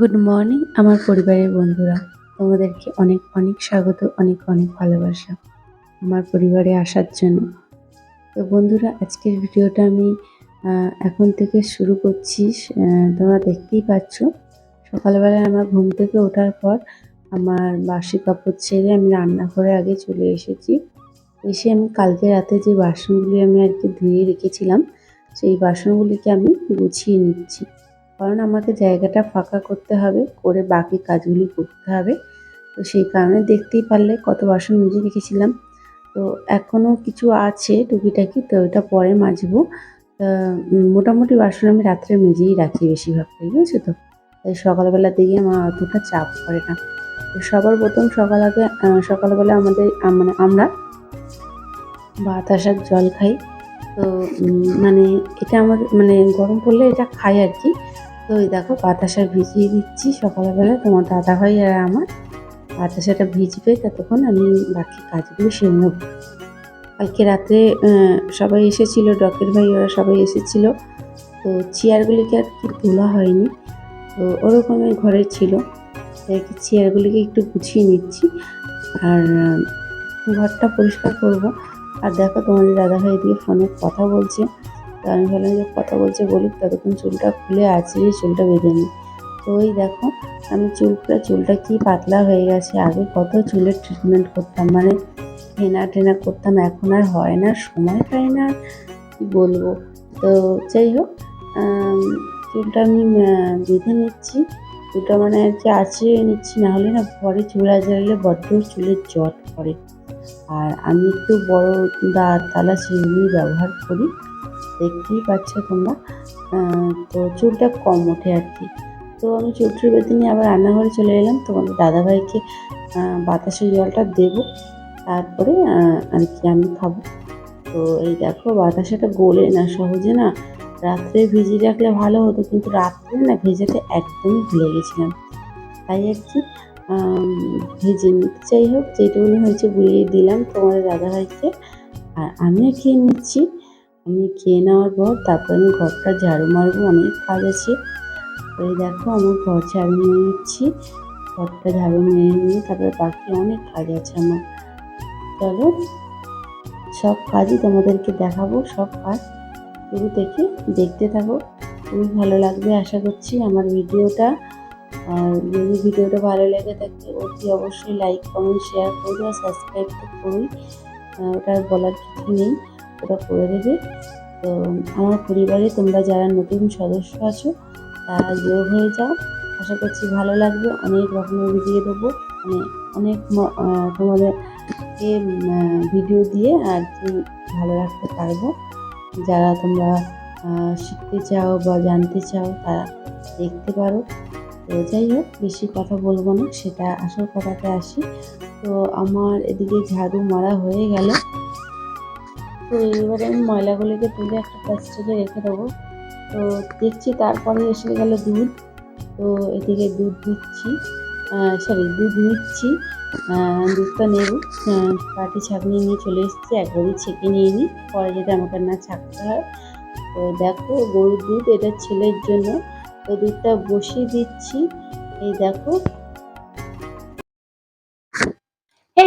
Good morning, আমার পরিবারের বন্ধুরা। তোমাদেরকে অনেক অনেক স্বাগত, অনেক অনেক ভালোবাসা আমার পরিবারে আসার জন্য। তো বন্ধুরা, আজকের ভিডিওটা আমি এখন থেকে শুরু করছি। তোমরা দেখতেই পাচ্ছ, সকালবেলায় আমার ঘুম থেকে ওঠার পর আমার বাসি কাপড় ছেড়ে আমি রান্না রান্নাঘরে আগে চলে এসেছি। এসে আমি কালকে রাতে যে বাসনগুলি আমি আর কি ধুয়ে রেখেছিলাম, সেই বাসনগুলিকে আমি গুছিয়ে নিচ্ছি। কারণ আমাকে জায়গাটা ফাঁকা করতে হবে, করে বাকি কাজগুলি করতে হবে। তো সেই কারণে দেখতেই পারলে কত বাসন মেজে রেখেছিলাম। তো এখনও কিছু আছে টুকিটাকি, তো ওটা পরে মাজবো। মোটামুটি বাসন আমি রাত্রে মেজেই রাখি বেশিরভাগটাই বুঝছ তো? তাই সকালবেলা দিকে আমার অতটা চাপ পড়ে না। তো সবার প্রথম সকাল আগে সকালবেলা আমাদের মানে আমরা ভাত আসার জল খাই। তো মানে এটা আমাদের মানে গরম পড়লে এটা খাই আর কি। তো ওই দেখো বাতাসা ভিজিয়ে দিচ্ছি সকালবেলা, তোমার দাদা ভাই আর আমার। বাতাসাটা ভিজবে, ততক্ষণ আমি বাকি কাজগুলো সেরে নেব। কালকে রাতে সবাই এসেছিল, ডকের ভাই ওরা সবাই এসেছিল। তো চেয়ারগুলিকে আর কি তোলা হয়নি। তো ওরকমই ঘরে ছিল। তাই কি চেয়ারগুলিকে একটু গুছিয়ে নিচ্ছি। আর ঘরটা পরিষ্কার করব। আর দেখো তোমাদের দাদা ভাই দিয়ে ফোনে কথা বলছে। তো আমি ভাবলাম যে কথা বলছে বলুক, ততক্ষণ চুলটা খুলে আঁচড়িয়ে চুলটা বেঁধে নিই। তো ওই দেখো, আমি চুলটা চুলটা কি পাতলা হয়ে গেছে, আগে কত চুলের ট্রিটমেন্ট করতাম মানে হেনা টেনা করতাম, এখন আর হয় না, সময় পাই না, কি বলব? তো যাই হোক চুলটা আমি বেঁধে নিচ্ছি। চুলটা মানে কি আঁচড়িয়ে নিচ্ছি, না হলে না পরে চুল আঁচড়ালে বড্ড চুলের জট পড়ে। আর আমি একটু বড় দাঁত তালা সেগুলি ব্যবহার করি। দেখতেই পাচ্ছ তোমরা। তো চুলটা কম ওঠে আর কি। তো আমি চুলটি বেঁধে নিয়ে আবার রান্নাঘরে চলে এলাম। তোমাদের দাদাভাইকে বাতাসের জলটা দেবো। তারপরে আর কি আমি খাব। তো এই দেখো, বাতাসাটা গলে না, সহজে না। রাত্রে ভিজিয়ে রাখলে ভালো হতো, কিন্তু রাত্রে না ভেজাতে একদমই ভুলে গেছিলাম। তাই আর কি ভেজে নিতে যাই হোক, যেটুকুনি হয়েছে গুলিয়ে দিলাম তোমাদের দাদাভাইকে। আর আমিও খেয়ে নিচ্ছি। আমি খেয়ে নেওয়ার পর তারপর আমি ঘরটা ঝাড়ু মারবো, অনেক কাজ আছে। এই দেখো আমার ঘর ঝাড়ু নিয়ে নিচ্ছি, ঘরটা ঝাড়ু মেরে নিয়ে তারপরে বাকি অনেক কাজ আছে আমার। চলো, সব কাজই তোমাদেরকে দেখাবো, সব কাজ শুরু থেকে দেখতে থাকো। খুবই ভালো লাগবে আশা করছি আমার ভিডিওটা। আর যদি ভিডিওটা ভালো লেগে থাকে, অতি অবশ্যই লাইক কমেন্ট শেয়ার করবে আর সাবস্ক্রাইব তো করুই। ওটা বলার কিছু নেই। ওটা করে দেবে। তো আমার পরিবারে তোমরা যারা নতুন সদস্য আছো, তারা যোগ হয়ে যাও। আশা করছি ভালো লাগবে। অনেক রকমের ভিডিও দেবো। মানে অনেক তোমাদেরকে ভিডিও দিয়ে আর কি ভালো রাখতে পারব। যারা তোমরা শিখতে চাও বা জানতে চাও, তারা দেখতে পারো। তো যাই হোক, বেশি কথা বলব না, সেটা আসল কথাতে আসি। তো আমার এদিকে ঝাড়ু মারা হয়ে গেল। তো এবারে আমি ময়লাগুলোকে তুলে একটা প্লাস্টিকে রেখে দেবো। তো দেখছি তারপরে এসে গেল দুধ। তো এদিকে দুধ দিচ্ছি। সরি দুধ নিচ্ছি। দুধটা নেব। পাটি ছাঁকনি নিয়ে চলে এসেছি। একবারই ছেঁকে নিয়ে নিই পরে যদি আমাকে না ছাঁকতে হয়। তো দেখো, গরুর দুধ, এটা ছেলের জন্য। তো দুধটা বসিয়ে দিচ্ছি। এই দেখো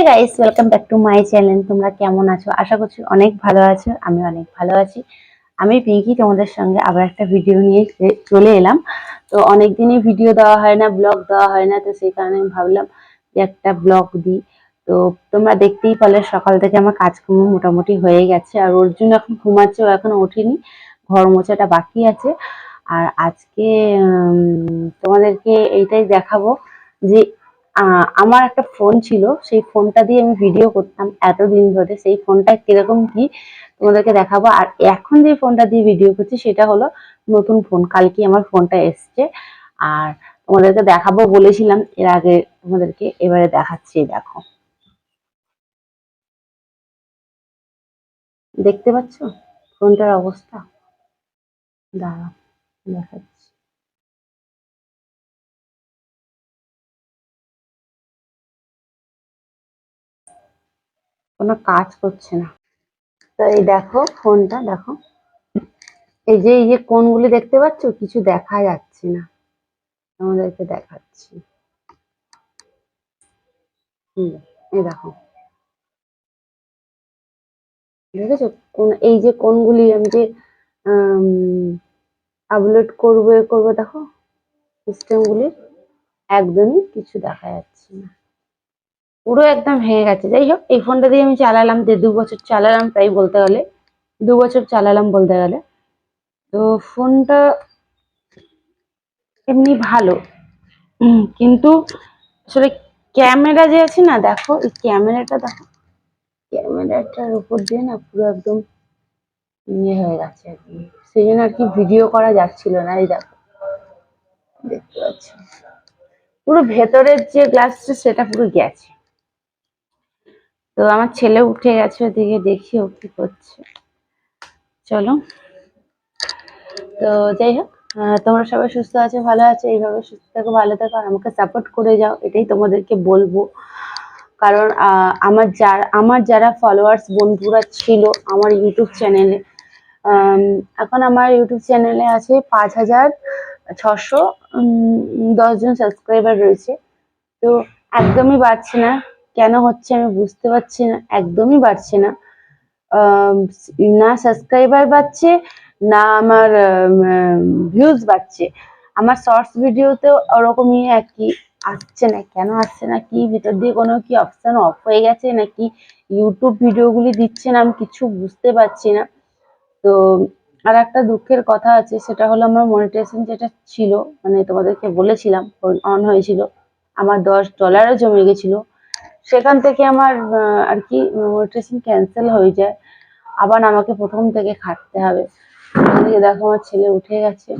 guys welcome back to my channel তোমরা কেমন আছো? আশা করছি অনেক ভালো আছো, আমি অনেক ভালো আছি। আমি পিঙ্কি, তোমাদের সঙ্গে আবার একটা ভিডিও নিয়ে চলে এলাম। তো অনেক দিনই ভিডিও দেওয়া হয় না ব্লগ দেওয়া হয় না, তো সেই কারণে আমি ভাবলাম যে একটা ব্লগ দিই। তো তোমরা দেখতেই পারলে সকাল থেকে আমার কাজকর্ম মোটামুটি হয়ে গেছে। আর ওর জন্য এখন ঘুমাচ্ছে, ও এখনও ওঠেনি, ঘর মোছাটা বাকি আছে। আর আজকে তোমাদেরকে এইটাই দেখাবো যে আমার একটা ফোন ছিল, সেই ফোনটা দিয়ে আমি ভিডিও করতাম এতদিন ধরে। সেই ফোনটা কীরকম কি তোমাদেরকে দেখাবো। আর এখন যে ফোনটা দিয়ে ভিডিও করছি, সেটা হলো নতুন ফোন কালকে আমার ফোনটা এসছে। আর তোমাদেরকে দেখাবো বলেছিলাম, এর আগে তোমাদেরকে এবারে দেখাচ্ছি, দেখো। দেখতে পাচ্ছ? ফোনটার অবস্থা? দাঁড়াও, দেখাচ্ছি। কোনো কাজ করছে না। তো এই দেখো ফোনটা, দেখো। এই যে এই যে কোনগুলি দেখতে পাচ্ছ, কিছু দেখা যাচ্ছে না। আমাদেরকে দেখাচ্ছি। হুম, এই দেখো। দেখেছ? কোন, এই যে কোনগুলি আমি যে আপলোড করব, এ করব, দেখো? সিস্টেমগুলি একদমই কিছু দেখা যাচ্ছে না। পুরো একদম ভেঙে গেছে। যাই হোক, এই ফোনটা দিয়ে আমি চালালাম দেড় দু বছর চালালাম তাই বলতে গেলে। দু বছর চালালাম বলতে গেলে। তো ফোনটা এমনি ভালো। কিন্তু আসলে ক্যামেরা যে আছে না, দেখো, এই ক্যামেরাটা দেখো। ক্যামেরাটার উপর দিয়ে না পুরো একদম ইয়ে হয়ে গেছে আর কি। সেই জন্য আর কি ভিডিও করা যাচ্ছিল না, এই দেখো। দেখতে পাচ্ছি? পুরো ভেতরের যে গ্লাসটা সেটা পুরো গেছে। তো আমার ছেলে উঠে গেছে ওদিকে, দেখি ও কি করছে। চলো। তো যাই হোক তোমরা সবাই সুস্থ আছো, ভালো আছো, এইভাবে সুস্থ থাকো, ভালো থাকো, আর আমাকে সাপোর্ট করে যাও, এটাই তোমাদেরকে বলব। কারণ আমার যারা আমার যারা ফলোয়ার্স বন্ধুরা ছিল আমার ইউটিউব চ্যানেলে এখন আমার ইউটিউব চ্যানেলে আছে পাঁচ হাজার ছশো দশজন সাবস্ক্রাইবার রয়েছে। তো একদমই বাড়ছে না। কেন হচ্ছে আমি বুঝতে পারছি না, একদমই বাড়ছে না। না সাবস্ক্রাইবার বাড়ছে, না আমার ভিউজ বাড়ছে। আমার শর্টস ভিডিওতেও ওরকমই একই, আসছে না, কেন আসছে না, কি ভিতর দিয়ে কোনো কি অপশান অফ হয়ে গেছে নাকি ইউটিউব ভিডিওগুলি দিচ্ছে না, আমি কিছু বুঝতে পারছি না। তো আর একটা দুঃখের কথা আছে, সেটা হলো আমার মনিটাইজেশন যেটা ছিল মানে তোমাদেরকে বলেছিলাম অন হয়েছিল, আমার দশ ডলারও জমে গেছিল। সেখান থেকে আমার আর কি মনিটাইজেশন ক্যান্সেল হয়ে যায়। আবার আমাকে প্রথম থেকে খাটতে হবে। এদিকে দেখো আমার ছেলে উঠে গেছে।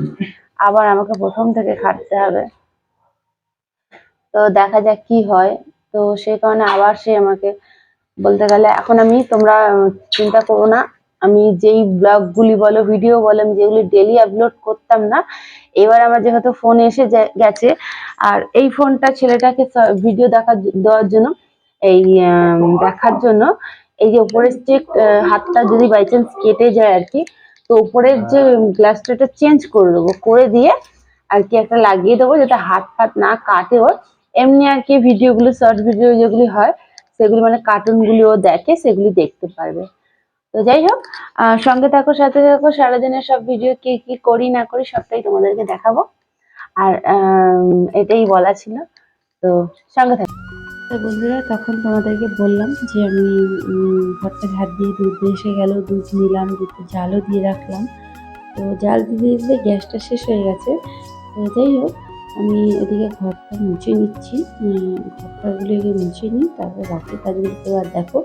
আবার আমাকে প্রথম থেকে খাটতে হবে। তো দেখা যাক কি হয়। তো সেই কারণে আবার সে আমাকে বলতে গেলে, এখন আমি, তোমরা চিন্তা করো না। আমি যেই ব্লগগুলি বলো ভিডিও বলো, আমি যেগুলি ডেলি আপলোড করতাম না, এবার আমার যেহেতু ফোন এসে গেছে। আর এই ফোনটা ছেলেটাকে ভিডিও দেখার জ- দেওয়ার জন্য এই দেখার জন্য। এই যে উপরের যে হাতটা যদি বাই চান্স কেটে যায় আর কি তো উপরের যে গ্লাসটা চেঞ্জ করে দেবো। করে দিয়ে আর কি একটা লাগিয়ে দেবো যাতে হাত ফাত না কাটে ওর। এমনি আর কি ভিডিওগুলো শর্ট ভিডিও যেগুলি হয়, সেগুলি মানে কার্টুনগুলিও দেখে সেগুলি দেখতে পারবে। তো যাই হোক সঙ্গে থাকো, সাথে থাকো, সারাদিনের সব ভিডিও কি কি করি, না করি সবটাই তোমাদেরকে দেখাবো। আর এটাই বলা ছিল। তো সঙ্গে থাকো। তো বন্ধুরা তখন তোমাদেরকে বললাম যে আমি ঘরটা ঝাড় দিয়ে দুধ এসে গেল দুধ নিলাম দুধটা জালও দিয়ে রাখলাম। তো জাল দিতে দিতে গ্যাসটা শেষ হয়ে গেছে। তো যাই হোক আমি এদিকে ঘরটা মুছে নিচ্ছি। উম, ঘরটাগুলিকে মুছে নিই তারপরে বাকি কাজগুলো তো আর দেখো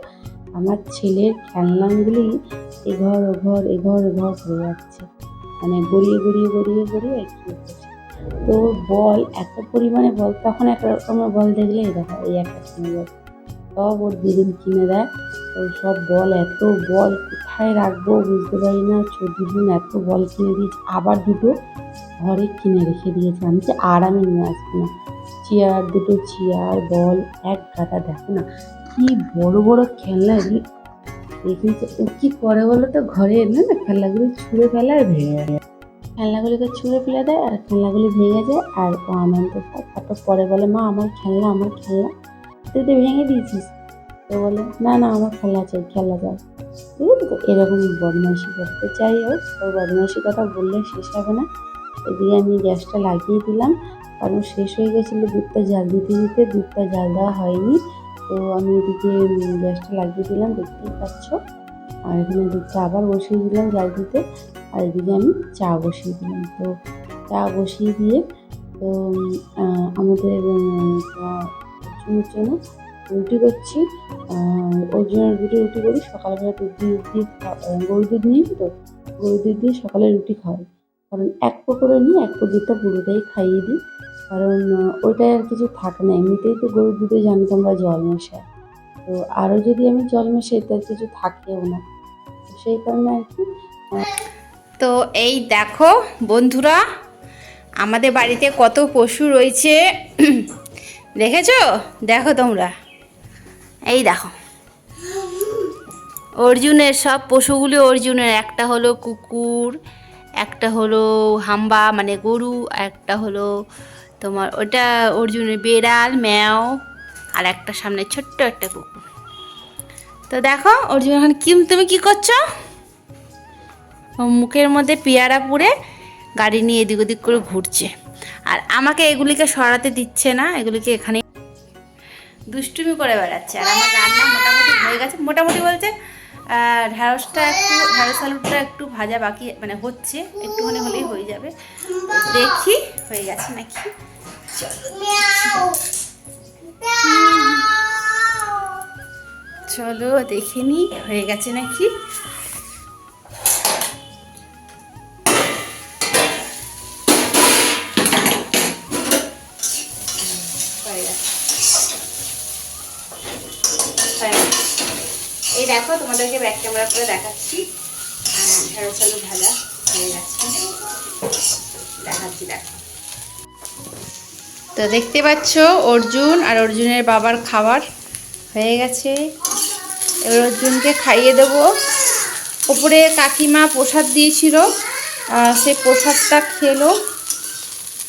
আমার ছেলের খেলনাগুলি এ ঘর ও ঘর করে যাচ্ছে। মানে গড়িয়ে গড়িয়ে গড়িয়ে গড়িয়ে একটু করছে তো বল, এত পরিমাণে বল, তখন এক রকমের বল দেখলে এই দেখো, এই একটা কিনে বল। সব ওর দিদিন কিনে দেয় সব বল, এত বল কোথায় রাখব বুঝতে পারি না। দিদিন এত বল কিনে দিয়েছে, আবার দুটো ঘরে কিনে রেখে দিয়েছে। আমি যে আরামে নিয়ে আসব না। চেয়ার, দুটো চেয়ার, বল, এক গাদা, দেখো না কি বড় বড় খেলনা এগুলি। ও কি করে বলো তো ঘরে এনে না খেলনাগুলি ছুঁড়ে ফেলে আর ভেঙে যায় খেলনাগুলিকে ছুঁড়ে ফেলে দেয় আর খেলনাগুলি ভেঙে যায় আর ও আনন্দ পায় তারপর পরে বলে, মা, আমার খেলনা আমার খেলনা। তুই তো ভেঙে দিয়েছিস। তো বলে, না না, আমার খেলা চাই খেলা ঠিক আছে তো, এরকম বদমাইশি করতে চাই হোক তো বদমাইশি কথা বললে শেষ হবে না। এদিকে আমি গ্যাসটা লাগিয়ে দিলাম। কারণ শেষ হয়ে গেছিল, দুধটা জাল দিতে দিতে দুধটা জাল দেওয়া হয়নি। তো আমি এদিকে গ্যাসটা লাগিয়ে দিলাম, দেখতেই পাচ্ছ। আর এখানে দুধটা আবার বসিয়ে দিলাম জাল দিতে আর এদিকে আমি চা বসিয়ে দিলাম। তো চা বসিয়ে দিয়ে তো আমাদের আহ, জন্য রুটি করছি। ওর জন্য রুটি রুটি করি সকালবেলা দুধ দিয়ে দিয়ে গরু দুধ নিয়ে তো গরু দুধ দিয়ে সকালে রুটি খাওয়াই। কারণ এক করে নিয়ে এক দুধটা পুরোটাই খাইয়ে দিই। কারণ ওইটায় আর কিছু থাকে না এমনিতেই তো গরুর দুধে জানি তোমরা জল মেশায়। তো আরও যদি আমি জল মেশাই তার কিছু থাকেও না। সেই কারণে আর কি। তো এই দেখো বন্ধুরা, আমাদের বাড়িতে কত পশু রয়েছে। দেখেছ? দেখো তোমরা। এই দেখো। অর্জুনের সব পশুগুলি অর্জুনের। একটা হলো কুকুর, একটা হলো হাম্বা মানে গরু একটা হলো তোমার ওটা অর্জুনের বেড়াল, ম্যাও, আর একটা সামনে ছোট্ট একটা কুকুর। তো দেখো অর্জুন এখন কি তুমি কি করছ? মুখের মধ্যে পেয়ারা পুড়ে গাড়ি নিয়ে এদিক ওদিক করে ঘুরছে। আর আমাকে এগুলিকে সরাতে দিচ্ছে না এগুলিকে এখানে দুষ্টুমি করে বেড়াচ্ছে। আর আমার রান্না মোটামুটি হয়ে গেছে। মোটামুটি আহ, ঢ্যাঁড়সটা একটু ঢ্যাঁড়স আলুটা একটু ভাজা বাকি মানে হচ্ছে একটুখানি হলেই হয়ে যাবে। দেখি হয়ে গেছে নাকি? চলো। দেখে নি, হয়ে গেছে নাকি। এই দেখো, তোমাদেরকে ব্যাক ক্যামেরা করে দেখাচ্ছি। ঢেঁড়স আলু ভাজা হয়ে গেছে। দেখাচ্ছি, দেখো। তো দেখতে পাচ্ছ, অর্জুন আর অর্জুনের বাবার খাবার হয়ে গেছে। এবার খাইয়ে দেবো। ওপরে কাকিমা প্রসাদ দিয়েছিল সেই প্রসাদটা খেলো।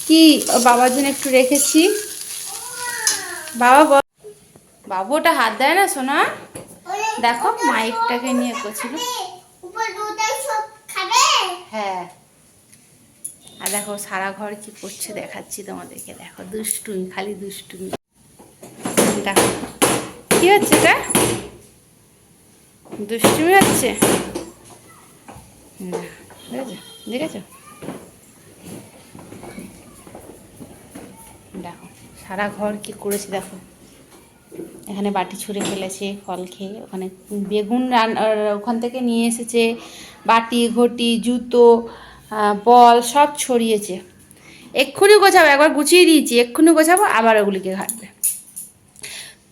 কি বাবার জন্য একটু রেখেছি। বাবা বাবু, ওটা হাত দেয় না সোনা? দেখো, মাইকটাকে নিয়ে করছিল। হ্যাঁ। আর দেখো, সারা ঘর কি করছে দেখাচ্ছি তোমাদেরকে। দেখো, দুষ্টুমি, খালি দুষ্টুমি। দেখো, কি হচ্ছে এটা? দুষ্টুমি হচ্ছে? দেখো, সারা ঘর কি করেছে দেখো। এখানে বাটি ছুঁড়ে ফেলেছে, ফল খেয়ে। ওখানে বেগুন রান ওখান থেকে নিয়ে এসেছে, বাটি, ঘটি, জুতো বল, সব ছড়িয়েছে। এক্ষুনি গোছাবো, একবার গুছিয়ে দিয়েছি, এক্ষুনি গোছাবো, আবার ওগুলিকে ঘাটবে।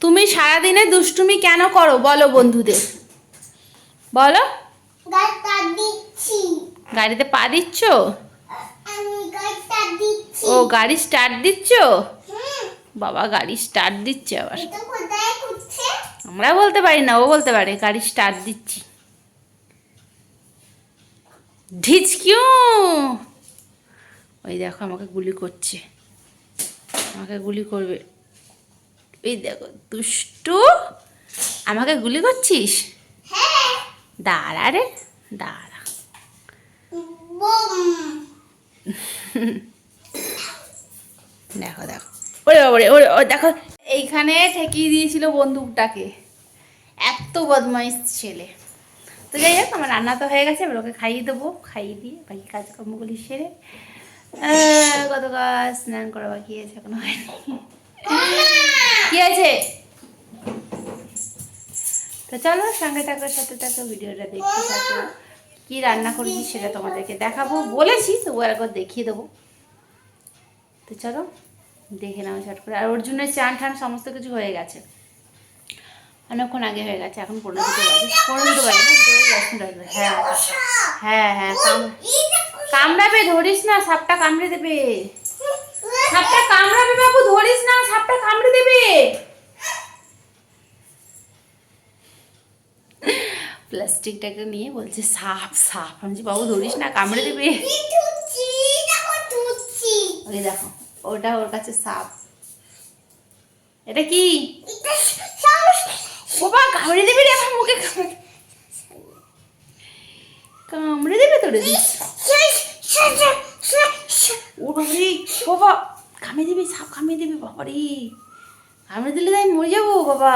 তুমি সারাদিনে দুষ্টুমি কেন করো? বলো বন্ধুদের। বলো। গাড়িতে পা দিচ্ছ? ও গাড়ি স্টার্ট দিচ্ছ? বাবা গাড়ি স্টার্ট দিচ্ছে আবার। আমরা বলতে পারি না ও বলতে পারে গাড়ি স্টার্ট দিচ্ছি। ঢিচ কিউ ওই দেখো আমাকে গুলি করছে। আমাকে গুলি করবে। এই দেখো দুষ্টু! আমাকে গুলি করছিস? দাঁড়া রে দাঁড়া দেখো দেখো। ওরে ওরে ও দেখো। এইখানে ঠেকিয়ে দিয়েছিল বন্দুকটাকে। এত বদমাইশ ছেলে। তো যাই হোক আমার রান্না তো হয়ে গেছে এবার ওকে খাইয়ে দেবো। খাইয়ে দিয়ে বাকি কাজকর্মগুলি সেরে কাজ স্নান করা বাকি আছে এখনও হয়নি। কি আছে তো চলো সঙ্গে থাকো, সাথে থাকো, ভিডিওটা দেখতে থাকো। কি রান্না করেছি সেটা তোমাদেরকে দেখাবো। বলেছি তবু একবার দেখিয়ে দেবো। তো চলো, দেখে নাও শর্ট করে। আর অর্জুনের চান টান সমস্ত কিছু হয়ে গেছে। অনেকক্ষণ আগে হয়ে গেছে, এখন পনেরো দুটো বাজে। পনেরো দুটো বাজে না হ্যাঁ হ্যাঁ হ্যাঁ কাম- কামড়াবে, ধরিস না, সাপটা কামড়ে দেবে। সাপটা কামড়াবে বাবু, ধরিস না, সাপটা কামড়ে দেবে। প্লাস্টিকটাকে নিয়ে বলছে সাপ সাপ আমি বাবু ধরিস না কামড়ে দেবে। ওই দেখো ওটা ওর কাছে সাপ এটা কি? বাবা কামড়ে দেবে রে আমার মুখে কামড়ে কামড়ে দেবে তোরে ও বাবারে বাবা কামড়ে দেবে সাপ কামড়ে দেবে বাবা রে কামড়ে দিলে তাই মরে যাব বাবা।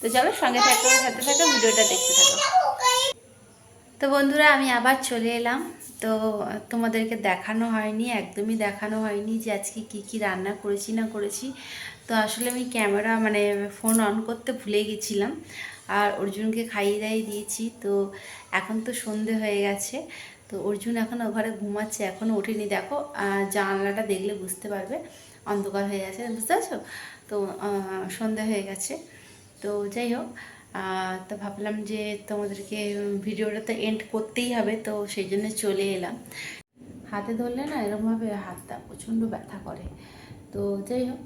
তো চলো সঙ্গে থাকো, সাথে থাকো, ভিডিওটা দেখতে থাকো। তো বন্ধুরা, আমি আবার চলে এলাম। তো তোমাদেরকে দেখানো হয়নি, একদমই দেখানো হয়নি যে আজকে কি কি রান্না করেছি না করেছি। তো আসলে আমি ক্যামেরা মানে ফোন অন করতে ভুলে গেছিলাম, আর অর্জুনকে খাইয়ে দাইয়ে দিয়েছি। তো এখন তো সন্ধে হয়ে গেছে, তো অর্জুন এখন ঘরে ঘুমাচ্ছে এখনও ওঠেনি। দেখো জানলাটা দেখলে বুঝতে পারবে, অন্ধকার হয়ে গেছে বুঝতে পারছ? তো সন্ধে হয়ে গেছে। তো যাই হোক তো ভাবলাম যে তোমাদেরকে ভিডিওটা তো এন্ড করতেই হবে, তো সেই জন্য চলে এলাম। হাতে ধরলে না এরকমভাবে হাতটা প্রচণ্ড ব্যথা করে। তো যাই হোক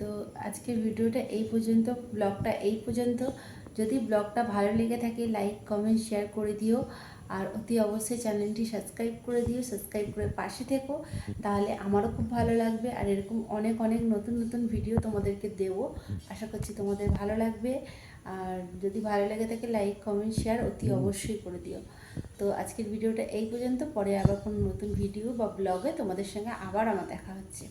তো আজকের ভিডিওটা এই পর্যন্ত ব্লগটা এই পর্যন্ত। যদি ব্লগটা ভালো লেগে থাকে লাইক কমেন্ট শেয়ার করে দিও। আর অতি অবশ্যই চ্যানেলটি সাবস্ক্রাইব করে দিও সাবস্ক্রাইব করে পাশে থেকো। তাহলে আমারও খুব ভালো লাগবে আর এরকম অনেক অনেক নতুন নতুন ভিডিও তোমাদেরকে দেবো। আশা করছি তোমাদের ভালো লাগবে। আর যদি ভালো লেগে থাকে লাইক কমেন্ট শেয়ার অতি অবশ্যই করে দিও। তো আজকের ভিডিওটা এই পর্যন্ত। পরে আবার কোনো নতুন ভিডিও বা ব্লগে তোমাদের সঙ্গে আবার আমার দেখা হচ্ছে।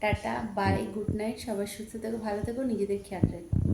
টাটা বাই গুড নাইট সবাই সুস্থ থেকো ভালো থেকো নিজেদের খেয়াল রেখো।